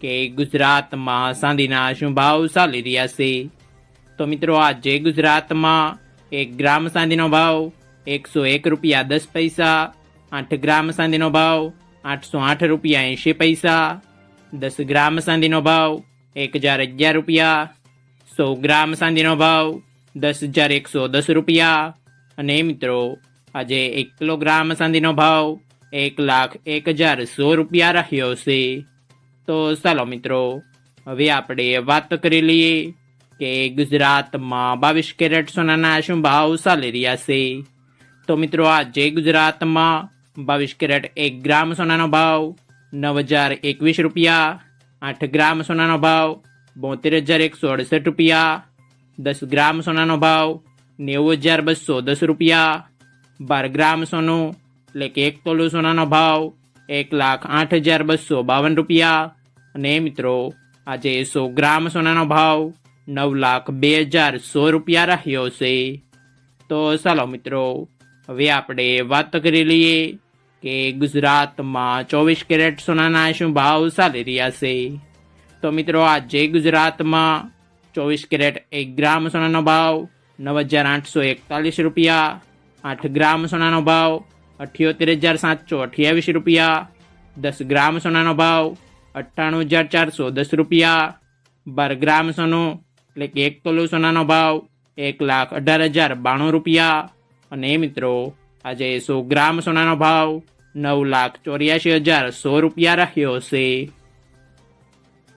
કે ગુજરાતમાં સાંધીના શું ભાવ ચાલી રહ્યા છે. તો મિત્રો, આજે ગુજરાતમાં એક ગ્રામ સાંધીનો ભાવ એકસો એક રૂપિયા દસ પૈસા, આઠ ગ્રામ સાંધીનો ભાવ આઠસો આઠ રૂપિયા એંશી પૈસા, દસ ગ્રામ સાંધીનો ભાવ એક હજાર અગિયાર રૂપિયા, સો ગ્રામ સાંધીનો ભાવ દસ હજાર એકસો દસ રૂપિયા. અને મિત્રો, આજે એક કિલોગ્રામ સાંધીનો ભાવ એક લાખ એક હજાર સો રૂપિયા રહ્યો છે. તો ચાલો મિત્રો, હવે આપણે વાત કરી લઈએ કે ગુજરાતમાં બાવીસ કેરેટ સોનાના શું ભાવ ચાલી રહ્યા છે. તો મિત્રો, આજે ગુજરાતમાં બાવીસ કેરેટ એક ગ્રામ સોનાનો ભાવ નવ હજાર એકવીસ રૂપિયા, આઠ ગ્રામ સોનાનો ભાવ બોતેર હજાર એકસો અડસઠ રૂપિયા, દસ ગ્રામ સોનાનો ભાવ નેવું હજાર બસો દસ રૂપિયા, બાર ગ્રામ સોનું એટલે કે એક તોલું સોનાનો ભાવ એક લાખ આઠ હજાર બસો બાવન રૂપિયા. અને મિત્રો, આજે સો ગ્રામ સોનાનો ભાવ નવ લાખ બે હજાર સો રૂપિયા રહ્યો છે. તો ચાલો મિત્રો, હવે આપણે વાત કરી લઈએ કે ગુજરાતમાં ચોવીસ કેરેટ સોનાના શું ભાવ ચાલી રહ્યા છે. તો મિત્રો, આજે ગુજરાતમાં ચોવીસ કેરેટ એક ગ્રામ સોનાનો ભાવ નવ હજાર આઠસો એકતાલીસ રૂપિયા. આઠ ગ્રામ સોનાનો ભાવ અઠ્યોતેર હજાર સાતસો અઠ્યાવીસ રૂપિયા, દસ ગ્રામ સોનાનો ભાવ અઠ્ઠાણું હજાર ચારસો, દસ રૂપિયા. બાર ગ્રામ સોનું, એટલે કે એક તોલું સોનાનો ભાવ એક લાખ અઢાર હજાર બાણું રૂપિયા. અને મિત્રો, આજે સો ગ્રામ સોનાનો ભાવ નવ લાખ ચોર્યાસી હજાર સો રૂપિયા રહ્યો છે.